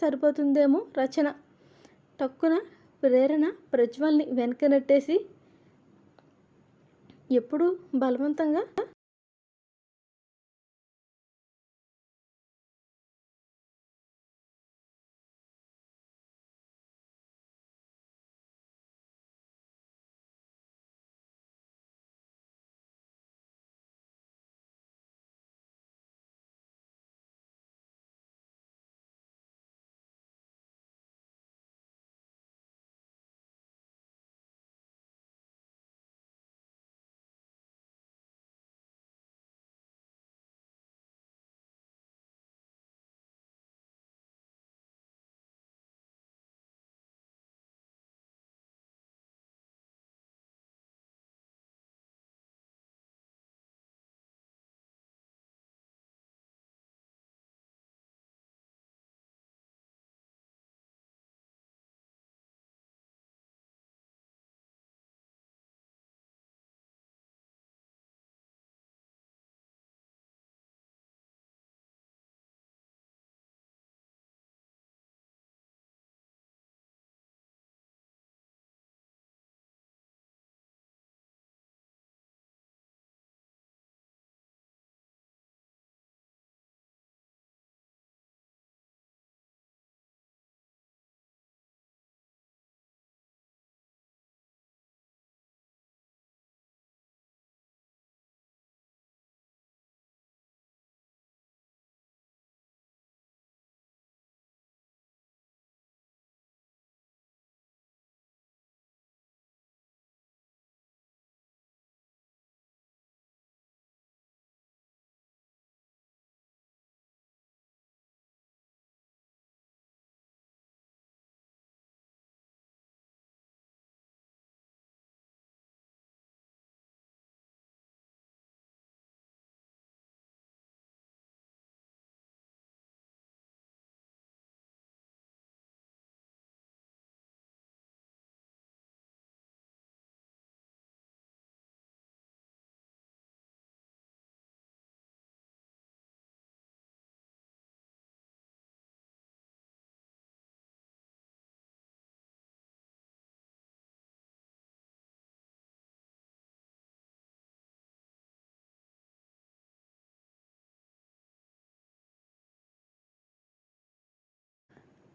సరిపోతుందేమో రచన. టక్కున ప్రేరణ ప్రజ్వల్ని వెనక నెట్టేసి ఎప్పుడూ బలవంతంగా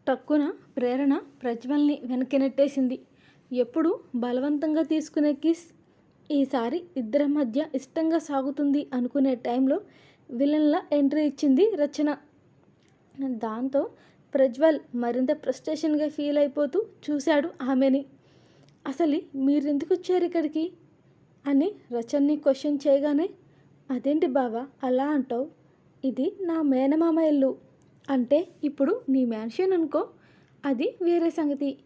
టక్కున ప్రేరణ ప్రజ్వల్ని వెనక్కి నెట్టేసింది ఎప్పుడు బలవంతంగా తీసుకునే కిస్ ఈసారి ఇద్దరి మధ్య ఇష్టంగా సాగుతుంది అనుకునే టైంలో విలన్లా ఎంట్రీ ఇచ్చింది రచన. దాంతో ప్రజ్వల్ మరింత ఫ్రస్ట్రేషన్గా ఫీల్ అయిపోతూ చూశాడు ఆమెని. అసలు మీరెందుకు వచ్చారు ఇక్కడికి? అని రచన్ని క్వశ్చన్ చేయగానే అదేంటి బావా అలా అంటావు? ఇది నా మేనమామ ఇల్లు. అంటే ఇప్పుడు నీ మ్యాన్షన్ అనుకో అది వేరే సంగతి.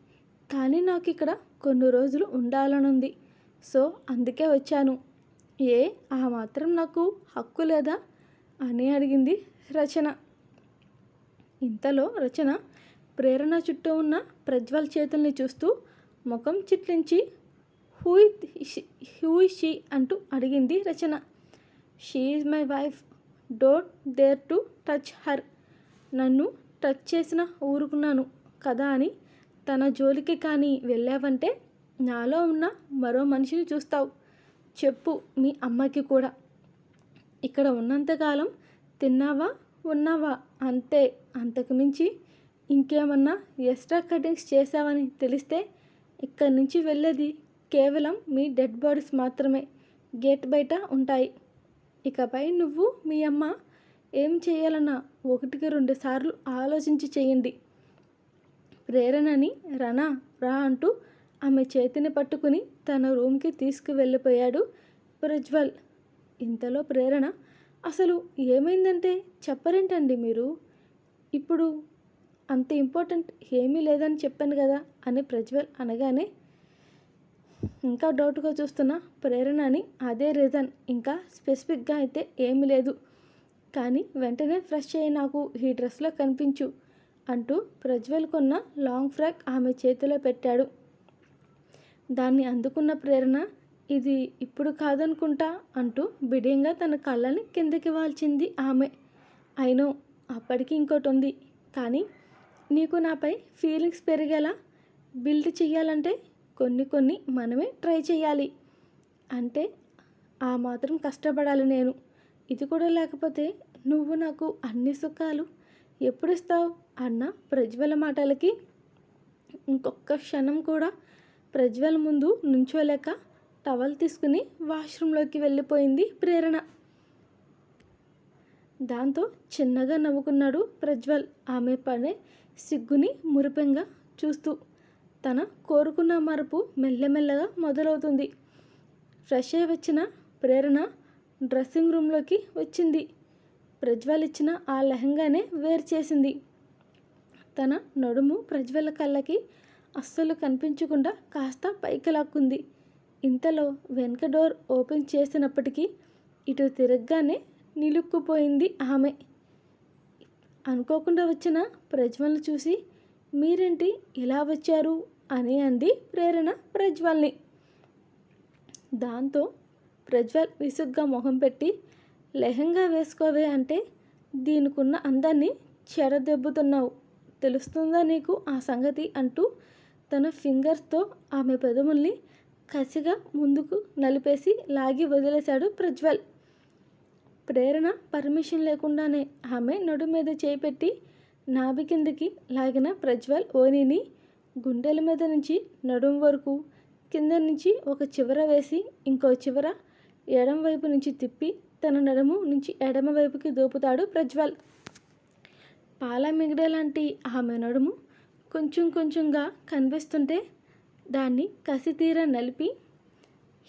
కానీ నాకు ఇక్కడ కొన్ని రోజులు ఉండాలనుంది. సో అందుకే వచ్చాను. ఏ ఆ మాత్రం నాకు హక్కు లేదా? అని అడిగింది రచన. ఇంతలో రచన ప్రేరణ చుట్టూ ఉన్న ప్రజ్వల్ చేతుల్ని చూస్తూ ముఖం చిట్లించి హూ హూ షీ అంటూ అడిగింది Rachana. She is my wife don't dare to touch her నన్ను టచ్ చేసిన ఊరుకున్నాను కదా అని తన జోలికి కానీ వెళ్ళావంటే నాలో ఉన్న మరో మనిషిని చూస్తావు. చెప్పు మీ అమ్మకి కూడా. ఇక్కడ ఉన్నంతకాలం తిన్నావా? ఉన్నావా? అంతే. అంతకు మించి ఇంకేమన్నా ఎక్స్ట్రా కటింగ్స్ చేసావని తెలిస్తే ఇక్కడి నుంచి వెళ్ళేది కేవలం మీ డెడ్ బాడీస్ మాత్రమే. గేట్ బయట ఉంటాయి. ఇకపై నువ్వు మీ అమ్మ ఏం చేయాలన్నా ఒకటికి రెండు సార్లు ఆలోచించి చేయండి. ప్రేరణని రనా రా అంటూ ఆమె చేతిని పట్టుకుని తన రూమ్కి తీసుకువెళ్ళిపోయాడు ప్రజ్వల్. ఇంతలో ప్రేరణ అసలు ఏమైందంటే చెప్పరేంటండి మీరు? ఇప్పుడు అంత ఇంపార్టెంట్ ఏమీ లేదని చెప్పాను కదా అని ప్రజ్వల్ అనగానే ఇంకా డౌట్గా చూస్తున్న. ప్రేరణ అని అదే రీజన్ ఇంకా స్పెసిఫిక్గా అయితే ఏమీ లేదు. కానీ వెంటనే ఫ్రెష్ అయ్యి నాకు ఈ డ్రెస్లో కనిపించు అంటూ ప్రజ్వల్ కొన్న లాంగ్ ఫ్రాక్ ఆమె చేతిలో పెట్టాడు. దాన్ని అందుకున్న ప్రేరణ ఇది ఇప్పుడు కాదనుకుంటా అంటూ బిడియంగా తన కళ్ళని కిందకి వాల్చింది ఆమె. అయినో అప్పటికి ఇంకోటి ఉంది కానీ నీకు నాపై ఫీలింగ్స్ పెరిగేలా బిల్డ్ చేయాలంటే కొన్ని కొన్ని మనమే ట్రై చేయాలి అంటే ఆ మాత్రం కష్టపడాలి నేను. ఇది కూడా లేకపోతే నువ్వు నాకు అన్ని సుఖాలు ఎప్పుడు ఇస్తావు అన్న ప్రజ్వల మాటలకి ఇంకొక క్షణం కూడా ప్రజ్వల ముందు నుంచోలేక టవల్ తీసుకుని వాష్రూమ్లోకి వెళ్ళిపోయింది ప్రేరణ. దాంతో చిన్నగా నవ్వుకున్నాడు ప్రజ్వల్. ఆమె పనే సిగ్గుని మురిపెంగా చూస్తూ తన కోరుకున్న మరపు మెల్లమెల్లగా మొదలవుతుంది. ఫ్రెష్ అయి వచ్చిన ప్రేరణ డ్రెస్సింగ్ రూమ్లోకి వచ్చింది. ప్రజ్వల్ ఇచ్చిన ఆ లెహంగానే వేరు చేసింది. తన నడుము ప్రజ్వల కళ్ళకి అస్సలు కనిపించకుండా కాస్త పైకి లాక్కుంది. ఇంతలో వెనక డోర్ ఓపెన్ చేసినప్పటికీ ఇటు తిరగగానే నిలుక్కుపోయింది ఆమె. అనుకోకుండా వచ్చిన ప్రజ్వల్ని చూసి మీరేంటి ఇలా వచ్చారు? అని అంది ప్రేరణ ప్రజ్వల్ని. దాంతో ప్రజ్వల్ విసుగ్గా మొహం పెట్టి లెహంగా వేసుకోవే అంటే దీనికున్న అందాన్ని చెడదెబ్బుతున్నావు. తెలుస్తుందా నీకు ఆ సంగతి? అంటూ తన ఫింగర్స్తో ఆమె పెదవుల్ని కసిగా ముందుకు నలిపేసి లాగి వదిలేశాడు ప్రజ్వల్. ప్రేరణ పర్మిషన్ లేకుండానే ఆమె నడు మీద చేపెట్టి నాభి కిందకి లాగిన ప్రజ్వల్ ఓనిని గుండెల మీద నుంచి నడుం వరకు కింద నుంచి ఒక చివర వేసి ఇంకో చివర ఎడమ వైపు నుంచి తిప్పి తన నడుము నుంచి ఎడమ వైపుకి దోపుతాడు ప్రజ్వల్. పాల మిగడ లాంటి ఆమె నడుము కొంచెం కొంచెంగా కనిపిస్తుంటే దాన్ని కసితీర నలిపి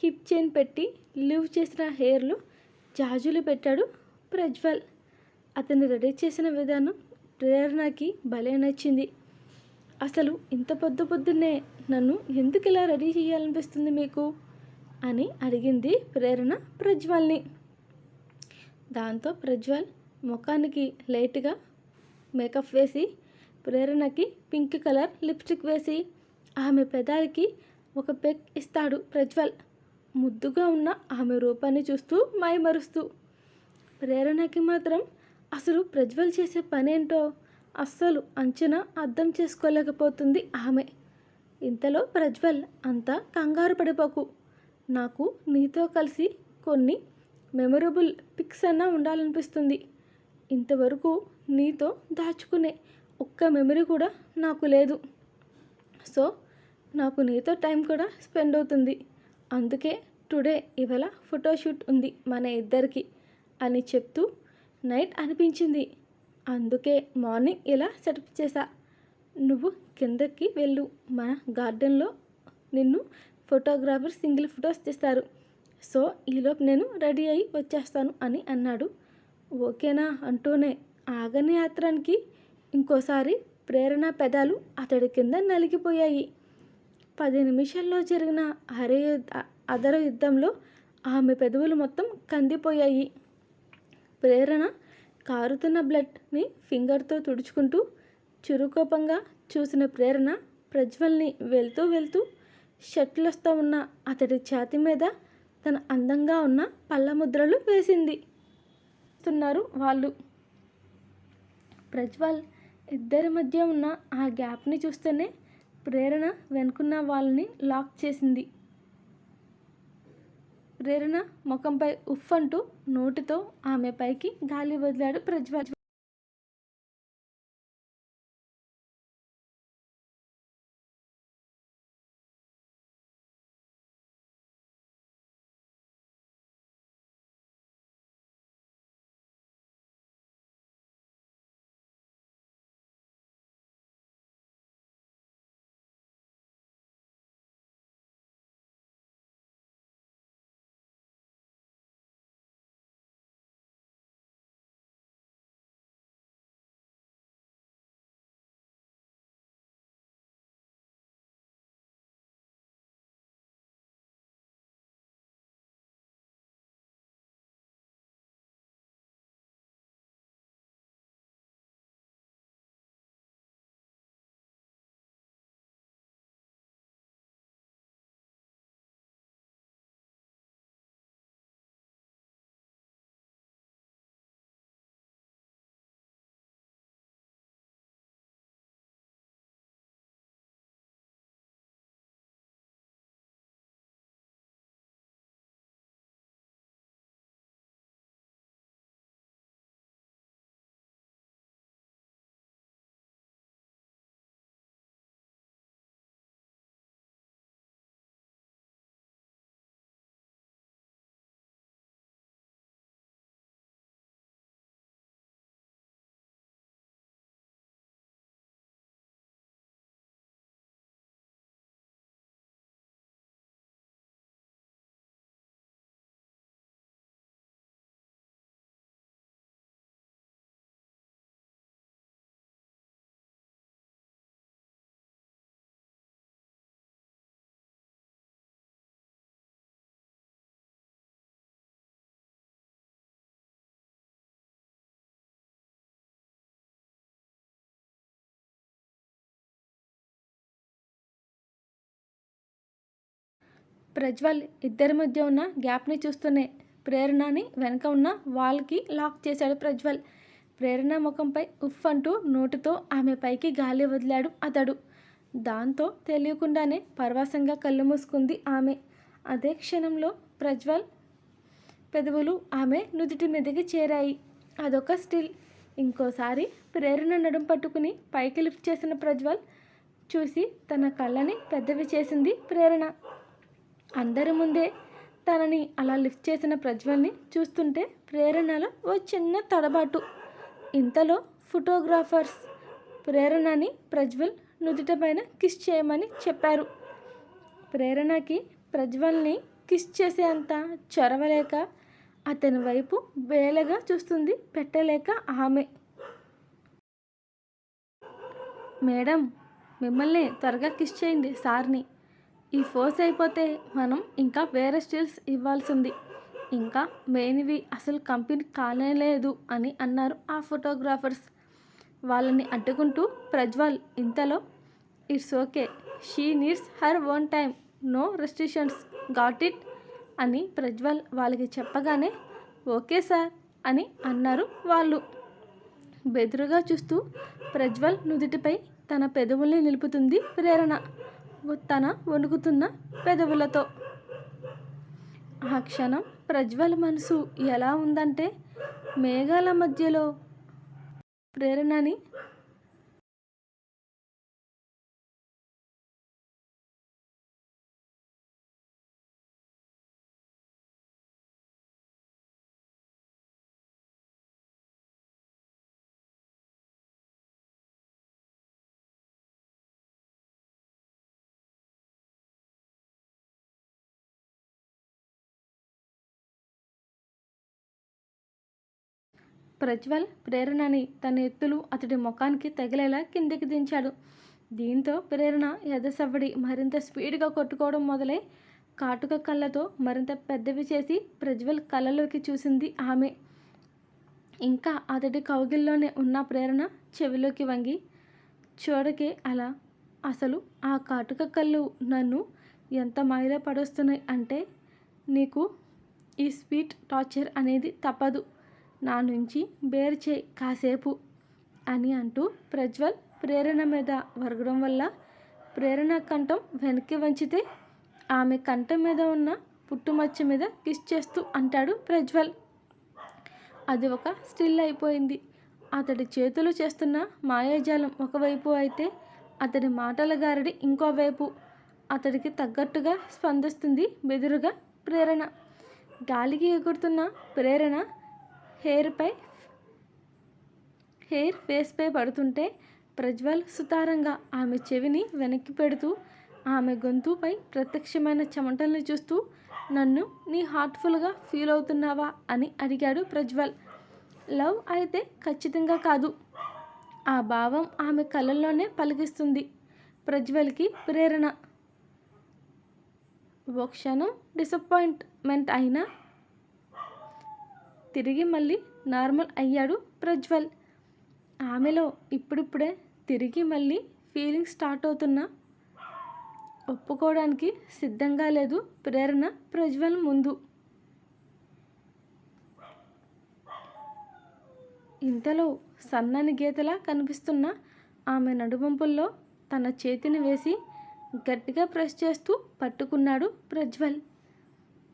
హిప్ చైన్ పెట్టి లివ్ చేసిన హెయిర్లో జాజులు పెట్టాడు ప్రజ్వల్. అతన్ని రెడీ చేసిన విధానం ప్రేరణకి భలే నచ్చింది. అసలు ఇంత పొద్దు పొద్దున్నే నన్ను ఎందుకు ఇలా రెడీ చేయాలనిపిస్తుంది మీకు? అని అడిగింది ప్రేరణ ప్రజ్వల్ని. దాంతో ప్రజ్వల్ ముఖానికి లైట్గా మేకప్ వేసి ప్రేరణకి పింక్ కలర్ లిప్స్టిక్ వేసి ఆమె పెదాలకి ఒక పెక్ ఇస్తాడు ప్రజ్వల్. ముద్దుగా ఉన్న ఆమె రూపాన్ని చూస్తూ మైమరుస్తూ. ప్రేరణకి మాత్రం అసలు ప్రజ్వల్ చేసే పనేంటో అస్సలు అంచనా అర్థం చేసుకోలేకపోతుంది ఆమె. ఇంతలో ప్రజ్వల్ అంతా కంగారు పడిపోకు. నాకు నీతో కలిసి కొన్ని మెమొరబుల్ పిక్స్ అన్నా ఉండాలనిపిస్తుంది. ఇంతవరకు నీతో దాచుకునే ఒక్క మెమరీ కూడా నాకు లేదు. సో నాకు నీతో టైం కూడా స్పెండ్ అవుతుంది. అందుకే టుడే ఇవాళ ఫోటోషూట్ ఉంది మన ఇద్దరికి అని చెప్తూ నైట్ అనిపించింది. అందుకే మార్నింగ్ ఇలా సెటప్ చేశా? నువ్వు కిందకి వెళ్ళు. మన గార్డెన్లో నిన్ను ఫోటోగ్రాఫర్ సింగిల్ ఫొటోస్ తీస్తారు. సో ఈలోపు నేను రెడీ అయ్యి వచ్చేస్తాను అని అన్నాడు. ఓకేనా అంటూనే ఆగని యాత్రానికి ఇంకోసారి ప్రేరణ పెదాలు అతడి కింద నలిగిపోయాయి. పది నిమిషాల్లో జరిగిన హరే అదర యుద్ధంలో ఆమె పెదవులు మొత్తం కందిపోయాయి. ప్రేరణ కారుతున్న బ్లడ్ని ఫింగర్తో తుడుచుకుంటూ చురుకోపంగా చూసిన ప్రేరణ ప్రజ్వల్ని వెళ్తూ వెళ్తూ షర్ట్లస్తో ఉన్న అతడి ఛాతి మీద తన అందంగా ఉన్న పళ్ళ ముద్రలు వేసింది. తున్నారు వాళ్ళు. ప్రజ్వల్ ఇద్దరి మధ్య ఉన్న ఆ గ్యాప్ని చూస్తేనే ప్రేరణ వెనుకున్న వాళ్ళని లాక్ చేసింది. ప్రేరణ ముఖంపై ఉఫ్ అంటూ నోటితో ఆమె పైకి గాలి వదిలాడు ప్రజ్వల్. ప్రజ్వల్ ఇద్దరి మధ్య ఉన్న గ్యాప్ని చూస్తూనే ప్రేరణని వెనక ఉన్న వాల్కి లాక్ చేశాడు ప్రజ్వల్. ప్రేరణ ముఖంపై ఉఫ్ అంటూ నోటితో ఆమె పైకి గాలి వదిలాడు అతడు. దాంతో తెలియకుండానే పరవాసంగా కళ్ళు మూసుకుంది ఆమె. అదే క్షణంలో ప్రజ్వల్ పెదవులు ఆమె నుదుటి మీదకి చేరాయి. అదొక స్టిల్. ఇంకోసారి ప్రేరణ నడుం పట్టుకుని పైకి లిఫ్ట్ చేసిన ప్రజ్వల్ చూసి తన కళ్ళని పెద్దవి చేసింది ప్రేరణ. అందరి ముందే తనని అలా లిఫ్ట్ చేసిన ప్రజ్వల్ని చూస్తుంటే ప్రేరణలో ఓ చిన్న తడబాటు. ఇంతలో ఫోటోగ్రాఫర్స్ ప్రేరణని ప్రజ్వల్ నుదుట పైన కిస్ చేయమని చెప్పారు. ప్రేరణకి ప్రజ్వల్ని కిస్ చేసేంత చొరవలేక అతని వైపు వేలగా చూస్తుంది పెట్టలేక ఆమె. మేడం మిమ్మల్ని త్వరగా కిస్ చేయండి సార్ని. ఈ ఫోర్స్ అయిపోతే మనం ఇంకా వేరే స్టిల్స్ ఇవ్వాల్సి ఉంది ఇంకా మెయిన్వి అసలు కంపెనీ కానేలేదు అని అన్నారు ఆ ఫోటోగ్రాఫర్స్. వాళ్ళని అడ్డుకుంటూ ప్రజ్వల్ ఇంతలో it's okay. She needs her own time no restrictions. Got it అని ప్రజ్వల్ వాళ్ళకి చెప్పగానే ఓకే సార్ అని అన్నారు వాళ్ళు. బెదురుగా చూస్తూ ప్రజ్వల్ నుదుటిపై తన పెదవుల్ని నిలుపుతుంది ప్రేరణ. తన వణుకుతున్న పెదవులతో. ఆ క్షణం ప్రజ్వల మనసు ఎలా ఉందంటే మేఘాల మధ్యలో ప్రేరణని ప్రజ్వల్ ప్రేరణని తన ఎత్తులు అతడి ముఖానికి తగిలేలా కిందికి దించాడు. దీంతో ప్రేరణ ఎదసవ్వడి మరింత స్పీడ్గా కొట్టుకోవడం మొదలై కాటుక కళ్ళతో మరింత పెద్దవి చేసి ప్రజ్వల్ కళ్ళలోకి చూసింది ఆమె. ఇంకా అతడి కౌగిల్లోనే ఉన్న ప్రేరణ చెవిలోకి వంగి చూడకే అలా అసలు ఆ కాటుక కళ్ళు నన్ను ఎంత మాయలో పడొస్తున్నాయి అంటే నీకు ఈ స్వీట్ టార్చర్ అనేది తప్పదు. నా నుంచి బేరు చేయి కాసేపు అని అంటూ ప్రజ్వల్ ప్రేరణ మీద వరగడం వల్ల ప్రేరణ కంఠం వెనక్కి వంచితే ఆమె కంఠం మీద ఉన్న పుట్టుమచ్చ మీద కిస్ చేస్తూ అంటాడు ప్రజ్వల్. అది ఒక స్టిల్ అయిపోయింది. అతడి చేతులు చేస్తున్న మాయాజాలం ఒకవైపు అయితే అతడి మాటల గారడి ఇంకోవైపు అతడికి తగ్గట్టుగా స్పందిస్తుంది బెదురుగా ప్రేరణ. గాలికి ఎగురుతున్న ప్రేరణ హెయిర్పై హెయిర్ ఫేస్పై పడుతుంటే ప్రజ్వల్ సుతారంగా ఆమె చెవిని వెనక్కి పెడుతూ ఆమె గొంతుపై ప్రత్యక్షమైన చెమటల్ని చూస్తూ నన్ను నీ హార్ట్ఫుల్గా ఫీల్ అవుతున్నావా అని అడిగాడు ప్రజ్వల్. లవ్ అయితే ఖచ్చితంగా కాదు. ఆ భావం ఆమె కళ్ళల్లోనే పలికిస్తుంది. ప్రజ్వల్కి ప్రేరణ. ఓ క్షణం డిసప్పాయింట్మెంట్ అయినా తిరిగి మళ్ళీ నార్మల్ అయ్యాడు ప్రజ్వల్. ఆమెలో ఇప్పుడిప్పుడే తిరిగి మళ్ళీ ఫీలింగ్ స్టార్ట్ అవుతున్నా ఒప్పుకోవడానికి సిద్ధంగా లేదు ప్రేరణ ప్రజ్వల్ ముందు. ఇంతలో సన్నని గీతలా కనిపిస్తున్న ఆమె నడుమంపుల్లో తన చేతిని వేసి గట్టిగా ప్రెస్ చేస్తూ పట్టుకున్నాడు ప్రజ్వల్.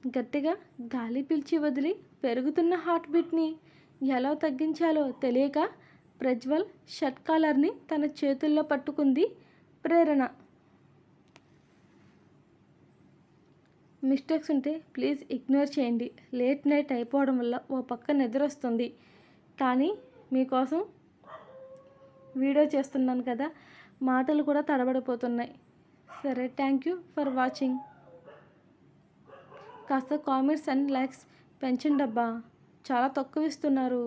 గట్టిగా గాలి పిలిచి వదిలి పెరుగుతున్న హార్ట్ బీట్ని ఎలా తగ్గించాలో తెలియక ప్రజ్వల్ షర్ట్ కాలర్ని తన చేతుల్లో పట్టుకుంది ప్రేరణ. మిస్టేక్స్ ఉంటే ప్లీజ్ ఇగ్నోర్ చేయండి. లేట్ నైట్ అయిపోవడం వల్ల ఓ పక్క నిద్ర వస్తుంది. కానీ మీకోసం వీడియో చేస్తున్నాను కదా మాటలు కూడా తడబడిపోతున్నాయి. సరే థ్యాంక్ యూ ఫర్ వాచింగ్. కాస్త కామెంట్స్ అండ్ లైక్స్ పెంచండి అబ్బా చాలా తక్కువ ఇస్తున్నారు